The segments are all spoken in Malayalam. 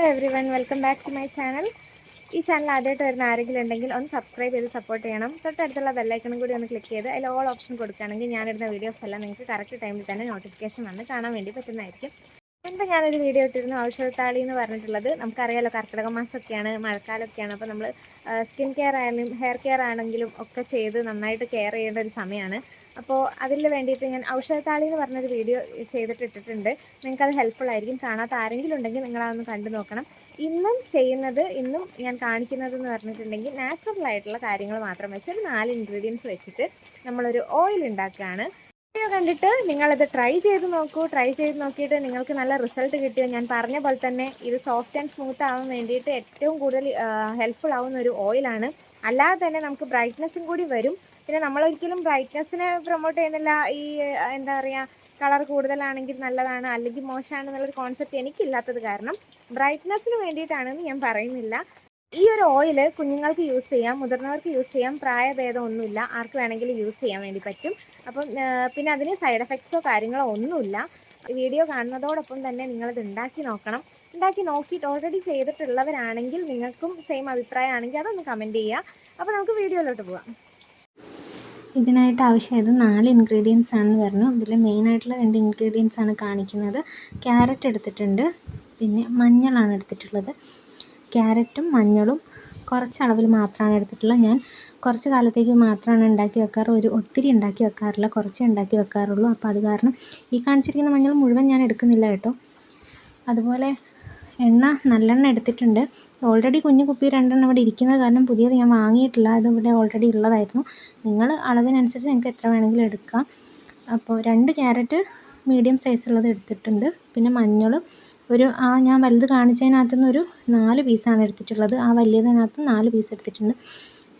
Hello everyone welcome back to my channel ഈ ചാനൽ ആദ്യമായിട്ട് വരുന്ന ആരെങ്കിലും ഉണ്ടെങ്കിൽ ഒന്ന് സബ്സ്ക്രൈബ് ചെയ്ത് സപ്പോർട്ട് ചെയ്യണം. തൊട്ടടുത്തുള്ള ബെല്ലൈക്കണും കൂടി ഒന്ന് ക്ലിക്ക് ചെയ്ത് അതിൽ ഓൾ ഓപ്ഷൻ കൊടുക്കുകയാണെങ്കിൽ ഞാനിടുന്ന വീഡിയോസ് എല്ലാം നിങ്ങൾക്ക് കറക്റ്റ് ടൈമിൽ തന്നെ നോട്ടിഫിക്കേഷൻ വന്ന് കാണാൻ വേണ്ടി പറ്റുന്നതായിരിക്കും. മുൻപ് ഞാനൊരു വീഡിയോ ഇട്ടിരുന്നു ഔഷധത്താളി എന്ന് പറഞ്ഞിട്ടുള്ളത്. നമുക്കറിയാലോ കർക്കിടക മാസമൊക്കെയാണ് മഴക്കാലമൊക്കെയാണ്. അപ്പോൾ നമ്മൾ സ്കിൻ കെയർ ആയാലും ഹെയർ കെയർ ആണെങ്കിലും ഒക്കെ ചെയ്ത് നന്നായിട്ട് കെയർ ചെയ്യേണ്ട ഒരു സമയമാണ്. അപ്പോൾ അതിൽ വേണ്ടിയിട്ട് ഞാൻ ഔഷധത്താളി എന്ന് പറഞ്ഞൊരു വീഡിയോ ചെയ്തിട്ടിട്ടുണ്ട് നിങ്ങൾക്കത് ഹെൽപ്ഫുൾ ആയിരിക്കും. കാണാത്ത ആരെങ്കിലും ഉണ്ടെങ്കിൽ നിങ്ങളതൊന്ന് കണ്ടു നോക്കണം. ഇന്നും ചെയ്യുന്നത് ഇന്നും ഞാൻ കാണിക്കുന്നത് എന്ന് പറഞ്ഞിട്ടുണ്ടെങ്കിൽ നാച്ചുറൽ ആയിട്ടുള്ള കാര്യങ്ങൾ മാത്രം വെച്ച് ഒരു നാല് ഇൻഗ്രീഡിയൻസ് വെച്ചിട്ട് നമ്മളൊരു ഓയിൽ ഉണ്ടാക്കുകയാണ്. വീഡിയോ കണ്ടിട്ട് നിങ്ങളത് ട്രൈ ചെയ്ത് നോക്കൂ. ട്രൈ ചെയ്ത് നോക്കിയിട്ട് നിങ്ങൾക്ക് നല്ല റിസൾട്ട് കിട്ടിയോ? ഞാൻ പറഞ്ഞ പോലെ തന്നെ ഇത് സോഫ്റ്റ് ആൻഡ് സ്മൂത്ത് ആവാൻ വേണ്ടിയിട്ട് ഏറ്റവും കൂടുതൽ ഹെൽപ്ഫുൾ ആവുന്ന ഒരു ഓയിലാണ് അല്ലാതെ തന്നെ നമുക്ക് ബ്രൈറ്റ്നസ്സും കൂടി വരും. പിന്നെ നമ്മളൊരിക്കലും ബ്രൈറ്റ്നസ്സിനെ പ്രൊമോട്ട് ചെയ്യുന്നില്ല. ഈ എന്താ പറയുക കളർ കൂടുതലാണെങ്കിൽ നല്ലതാണ് അല്ലെങ്കിൽ മോശമാണ് എന്നുള്ളൊരു കോൺസെപ്റ്റ് എനിക്കില്ലാത്തത് കാരണം ബ്രൈറ്റ്നസ്സിന് വേണ്ടിയിട്ടാണെന്ന് ഞാൻ പറയുന്നില്ല. ഈ ഒരു ഓയിൽ കുഞ്ഞുങ്ങൾക്ക് യൂസ് ചെയ്യാം മുതിർന്നവർക്ക് യൂസ് ചെയ്യാം പ്രായഭേദം ഒന്നുമില്ല ആർക്ക് വേണമെങ്കിലും യൂസ് ചെയ്യാൻ വേണ്ടി പറ്റും. അപ്പം പിന്നെ അതിന് സൈഡ് എഫക്ട്സോ കാര്യങ്ങളോ ഒന്നുമില്ല. വീഡിയോ കാണുന്നതോടൊപ്പം തന്നെ നിങ്ങളിത് ഉണ്ടാക്കി നോക്കണം. ഉണ്ടാക്കി നോക്കിയിട്ട് ഓൾറെഡി ചെയ്തിട്ടുള്ളവരാണെങ്കിൽ നിങ്ങൾക്കും സെയിം അഭിപ്രായമാണെങ്കിൽ അതൊന്ന് കമന്റ് ചെയ്യുക. അപ്പോൾ നമുക്ക് വീഡിയോയിലോട്ട് പോകാം ഇതിനായിട്ട് ആവശ്യമായത് നാല് ഇൻഗ്രീഡിയൻസ് ആണെന്ന് പറഞ്ഞു. ഇതിൽ മെയിനായിട്ടുള്ള രണ്ട് ഇൻഗ്രീഡിയൻസ് ആണ് കാണിക്കുന്നത്. ക്യാരറ്റ് എടുത്തിട്ടുണ്ട്. പിന്നെ മഞ്ഞളാണ് എടുത്തിട്ടുള്ളത്. ക്യാരറ്റും മഞ്ഞളും കുറച്ചളവിൽ മാത്രമാണ് എടുത്തിട്ടുള്ളത്. ഞാൻ കുറച്ച് കാലത്തേക്ക് മാത്രമാണ് ഉണ്ടാക്കി വെക്കാറ്. ഒരു ഒത്തിരി ഉണ്ടാക്കി വെക്കാറില്ല. കുറച്ചേ ഉണ്ടാക്കി വെക്കാറുള്ളൂ. അപ്പോൾ അത് കാരണം ഈ കാണിച്ചിരിക്കുന്ന മഞ്ഞൾ മുഴുവൻ ഞാൻ എടുക്കുന്നില്ല കേട്ടോ. അതുപോലെ എണ്ണ നല്ലെണ്ണ എടുത്തിട്ടുണ്ട്. ഓൾറെഡി കുഞ്ഞു കുപ്പി രണ്ടെണ്ണം ഇവിടെ ഇരിക്കുന്നത് കാരണം പുതിയത് ഞാൻ വാങ്ങിയിട്ടില്ല. അത് ഇവിടെ ഓൾറെഡി ഉള്ളതായിരുന്നു. നിങ്ങൾ അളവിനനുസരിച്ച് നിങ്ങൾക്ക് എത്ര വേണമെങ്കിലും എടുക്കാം. അപ്പോൾ രണ്ട് ക്യാരറ്റ് മീഡിയം സൈസുള്ളത് എടുത്തിട്ടുണ്ട്. പിന്നെ മഞ്ഞളും ഒരു ആ ഞാൻ വലുത് കാണിച്ചതിനകത്തു നിന്നൊരു നാല് പീസാണ് എടുത്തിട്ടുള്ളത്. ആ വലിയതിനകത്ത് നാല് പീസ് എടുത്തിട്ടുണ്ട്.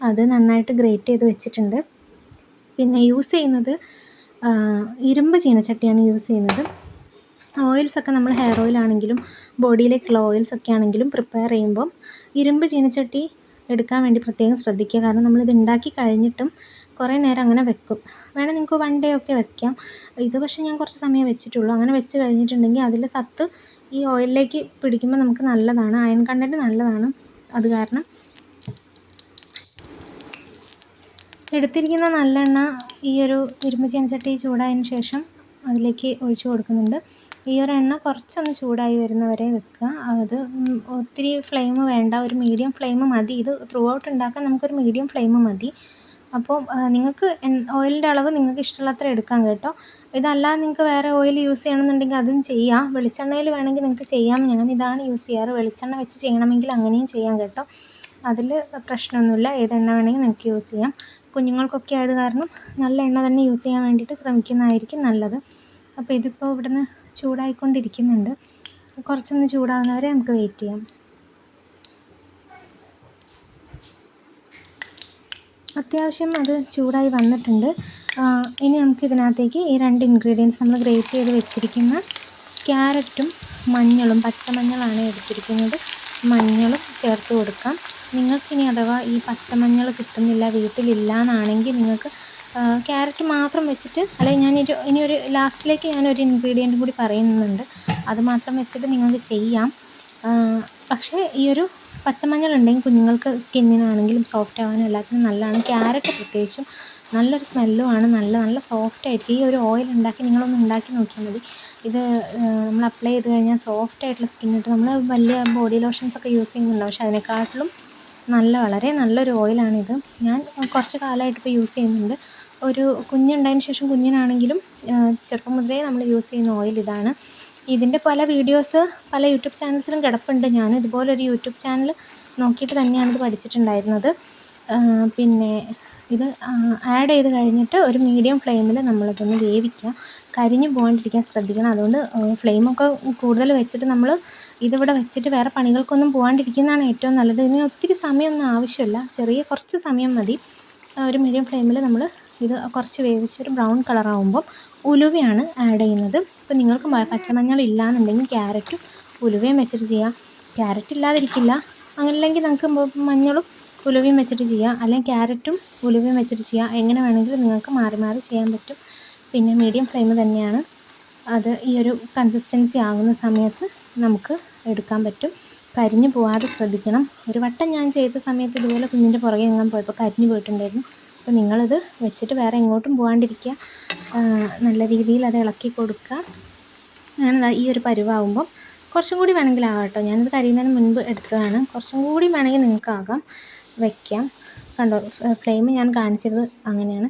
അത് നന്നായിട്ട് ഗ്രേറ്റ് ചെയ്ത് വെച്ചിട്ടുണ്ട്. പിന്നെ യൂസ് ചെയ്യുന്നത് ഇരുമ്പ് ചീനച്ചട്ടിയാണ് യൂസ് ചെയ്യുന്നത്. ഓയിൽസൊക്കെ നമ്മൾ ഹെയർ ഓയിലാണെങ്കിലും ബോഡിയിലേക്കുള്ള ഓയിൽസൊക്കെ ആണെങ്കിലും പ്രിപ്പയർ ചെയ്യുമ്പം ഇരുമ്പ് ചീനച്ചട്ടി എടുക്കാൻ വേണ്ടി പ്രത്യേകം ശ്രദ്ധിക്കുക. കാരണം നമ്മളിത് ഉണ്ടാക്കി കഴിഞ്ഞിട്ടും കുറേ നേരം അങ്ങനെ വെക്കും. വേണേൽ നിങ്ങൾക്ക് വൺ ഡേ ഒക്കെ വെക്കാം. ഇത് പക്ഷേ ഞാൻ കുറച്ച് സമയം വെച്ചിട്ടുള്ളൂ. അങ്ങനെ വെച്ച് കഴിഞ്ഞിട്ടുണ്ടെങ്കിൽ അതിലെ സത്ത് ഈ ഓയിലിലേക്ക് പിടിക്കുമ്പോൾ നമുക്ക് നല്ലതാണ്. അയൺ കണ്ടന്റ് നല്ലതാണ്. അത് കാരണം എടുത്തിരിക്കുന്ന നല്ലെണ്ണ ഈ ഒരു ഇരുമ്പ് ചീനച്ചട്ടി ചൂടായതിന് ശേഷം അതിലേക്ക് ഒഴിച്ചു കൊടുക്കുന്നുണ്ട്. ഈ ഒരു എണ്ണ കുറച്ചൊന്ന് ചൂടായി വരുന്നവരെ വെക്കുക. അത് ഒത്തിരി ഫ്ലെയിം വേണ്ട ഒരു മീഡിയം ഫ്ലെയിം മതി. ഇത് ത്രൂ ഔട്ട് ഉണ്ടാക്കാൻ നമുക്കൊരു മീഡിയം ഫ്ലെയിം മതി. അപ്പോൾ നിങ്ങൾക്ക് ഓയിലിന്റെ അളവ് നിങ്ങൾക്ക് ഇഷ്ടമുള്ളത്ര എടുക്കാൻ കേട്ടോ. ഇതല്ലാതെ നിങ്ങൾക്ക് വേറെ ഓയിൽ യൂസ് ചെയ്യണമെന്നുണ്ടെങ്കിൽ അതും ചെയ്യാം. വെളിച്ചെണ്ണയിൽ വേണമെങ്കിൽ നിങ്ങൾക്ക് ചെയ്യാം. ഞാൻ ഇതാണ് യൂസ് ചെയ്യാറ്. വെളിച്ചെണ്ണ വെച്ച് ചെയ്യണമെങ്കിൽ അങ്ങനെയും ചെയ്യാം കേട്ടോ. അതിൽ പ്രശ്നമൊന്നുമില്ല. ഏത് എണ്ണ വേണമെങ്കിൽ നിങ്ങൾക്ക് യൂസ് ചെയ്യാം. കുഞ്ഞുങ്ങൾക്കൊക്കെ ആയത് കാരണം നല്ല എണ്ണ തന്നെ യൂസ് ചെയ്യാൻ വേണ്ടിയിട്ട് ശ്രമിക്കുന്നതായിരിക്കും നല്ലത്. അപ്പോൾ ഇതിപ്പോൾ ഇവിടുന്ന് ചൂടായിക്കൊണ്ടിരിക്കുന്നുണ്ട്. കുറച്ചൊന്ന് ചൂടാകുന്നവരെ നമുക്ക് വെയിറ്റ് ചെയ്യാം. അത്യാവശ്യം അത് ചൂടായി വന്നിട്ടുണ്ട്. ഇനി നമുക്ക് ഇതിനകത്തേക്ക് ഈ രണ്ട് ഇൻഗ്രീഡിയൻസ് നമ്മൾ ഗ്രേറ്റ് ചെയ്ത് വെച്ചിരിക്കുന്ന ക്യാരറ്റും മഞ്ഞളും പച്ചമഞ്ഞളാണ് എടുത്തിരിക്കുന്നത്. മഞ്ഞളും ചേർത്ത് കൊടുക്കാം. നിങ്ങൾക്കിനി അഥവാ ഈ പച്ചമഞ്ഞൾ കിട്ടുന്നില്ല വീട്ടിലില്ല എന്നാണെങ്കിൽ നിങ്ങൾക്ക് ക്യാരറ്റ് മാത്രം വെച്ചിട്ട് അല്ലെങ്കിൽ ഞാനൊരു ഇനി ഒരു ലാസ്റ്റിലേക്ക് ഞാനൊരു ഇൻഗ്രീഡിയന്റും കൂടി പറയുന്നുണ്ട്. അത് മാത്രം വെച്ചിട്ട് നിങ്ങൾക്ക് ചെയ്യാം. പക്ഷേ ഈ ഒരു പച്ചമഞ്ഞൾ ഉണ്ടെങ്കിൽ കുഞ്ഞുങ്ങൾക്ക് സ്കിന്നിനാണെങ്കിലും സോഫ്റ്റ് ആവാനും എല്ലാത്തിനും നല്ലതാണ്. ക്യാരറ്റ് പ്രത്യേകിച്ചും നല്ലൊരു സ്മെല്ലും ആണ്. നല്ല നല്ല സോഫ്റ്റ് ആയിരിക്കും. ഈ ഒരു ഓയിൽ ഉണ്ടാക്കി നിങ്ങളൊന്ന് ഉണ്ടാക്കി നോക്കിയാൽ മതി. ഇത് നമ്മൾ അപ്ലൈ ചെയ്ത് കഴിഞ്ഞാൽ സോഫ്റ്റ് ആയിട്ടുള്ള സ്കിന്നിട്ട് നമ്മൾ വലിയ ബോഡി ലോഷൻസ് ഒക്കെ യൂസ് ചെയ്യുന്നുണ്ടാവും പക്ഷേ അതിനെക്കാട്ടിലും നല്ല വളരെ നല്ലൊരു ഓയിലാണിത്. ഞാൻ കുറച്ച് കാലമായിട്ട് ഇപ്പോൾ യൂസ് ചെയ്യുന്നുണ്ട്. ഒരു കുഞ്ഞുണ്ടായതിന് ശേഷം കുഞ്ഞിനാണെങ്കിലും ചെറുപ്പം മുതലേ നമ്മൾ യൂസ് ചെയ്യുന്ന ഓയിൽ ഇതാണ്. ഇതിന്റെ പല വീഡിയോസ് പല യൂട്യൂബ് ചാനൽസിലും കിടപ്പുണ്ട്. ഞാൻ ഇതുപോലൊരു യൂട്യൂബ് ചാനൽ നോക്കിയിട്ട് തന്നെയാണ് ഇത് പഠിച്ചിട്ടുണ്ടായിരുന്നത് പിന്നെ ഇത് ആഡ് ചെയ്ത് കഴിഞ്ഞിട്ട് ഒരു മീഡിയം ഫ്ലെയിമിൽ നമ്മളതൊന്ന് വേവിക്കുക. കരിഞ്ഞു പോകാണ്ടിരിക്കാൻ ശ്രദ്ധിക്കണം. അതുകൊണ്ട് ഫ്ലെയിമൊക്കെ കൂടുതൽ വെച്ചിട്ട് നമ്മൾ ഇതിവിടെ വെച്ചിട്ട് വേറെ പണികൾക്കൊന്നും പോകാണ്ടിരിക്കുന്നതാണ് ഏറ്റവും നല്ലത്. ഇതിന് ഒത്തിരി സമയമൊന്നും ആവശ്യമില്ല. ചെറിയ കുറച്ച് സമയം മതി. ഒരു മീഡിയം ഫ്ലെയിമിൽ നമ്മൾ ഇത് കുറച്ച് വേവിച്ച് ഒരു ബ്രൗൺ കളറാകുമ്പം ഉലുവയാണ് ആഡ് ചെയ്യുന്നത്. ഇപ്പം നിങ്ങൾക്ക് പച്ചമഞ്ഞൾ ഇല്ലാന്നുണ്ടെങ്കിൽ ക്യാരറ്റും ഉലുവയും വെച്ചിട്ട് ചെയ്യാം. ക്യാരറ്റ് ഇല്ലാതിരിക്കില്ല. അങ്ങനെയല്ലെങ്കിൽ നമുക്ക് മഞ്ഞളും ഉലുവയും വെച്ചിട്ട് ചെയ്യാം. അല്ലെങ്കിൽ ക്യാരറ്റും ഉലുവയും വെച്ചിട്ട് ചെയ്യാം. എങ്ങനെ വേണമെങ്കിലും നിങ്ങൾക്ക് മാറി മാറി ചെയ്യാൻ പറ്റും. പിന്നെ മീഡിയം ഫ്ലെയിം തന്നെയാണ്. അത് ഈ ഒരു കൺസിസ്റ്റൻസി ആകുന്ന സമയത്ത് നമുക്ക് എടുക്കാൻ പറ്റും. കരിഞ്ഞു പോവാതെ ശ്രദ്ധിക്കണം. ഒരു വട്ടം ഞാൻ ചെയ്ത സമയത്ത് ഇതുപോലെ കുഞ്ഞിന്റെ പുറകെ എങ്ങാൻ പോയപ്പോൾ കരിഞ്ഞു പോയിട്ടുണ്ടായിരുന്നു. അപ്പോൾ നിങ്ങളിത് വെച്ചിട്ട് വേറെ എങ്ങോട്ടും പോകാണ്ടിരിക്കുക നല്ല രീതിയിൽ അത് ഇളക്കി കൊടുക്കുക. അങ്ങനെ ഈ ഒരു പരുവാകുമ്പം കുറച്ചും കൂടി വേണമെങ്കിൽ ആകാം കേട്ടോ. ഞാനിത് കരിയുന്നതിന് മുൻപ് എടുത്തതാണ്. കുറച്ചും കൂടി വേണമെങ്കിൽ നിങ്ങൾക്ക് ആകാം വയ്ക്കാം കണ്ടോ ഫ്ലെയിം ഞാൻ കാണിച്ചത് അങ്ങനെയാണ്.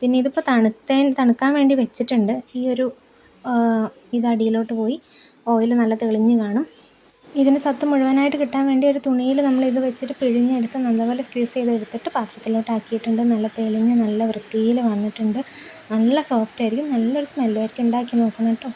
പിന്നെ ഇതിപ്പോൾ തണുത്തേൻ തണുക്കാൻ വേണ്ടി വെച്ചിട്ടുണ്ട്. ഈ ഒരു ഇത് അടിയിലോട്ട് പോയി ഓയിൽ നല്ല തെളിഞ്ഞ് കാണും. ഇതിന് സത്ത് മുഴുവനായിട്ട് കിട്ടാൻ വേണ്ടി ഒരു തുണിയിൽ നമ്മൾ ഇത് വെച്ചിട്ട് പിഴിഞ്ഞെടുത്ത് നല്ലപോലെ സ്ക്വീസ് ചെയ്ത് എടുത്തിട്ട് പാത്രത്തിലോട്ട് ആക്കിയിട്ടുണ്ട്. നല്ല തെളിഞ്ഞ് നല്ല വൃത്തിയിൽ വന്നിട്ടുണ്ട്. നല്ല സോഫ്റ്റ് ആയിരിക്കും. നല്ലൊരു സ്മെല്ലായിരിക്കും. ഉണ്ടാക്കി നോക്കണം കേട്ടോ.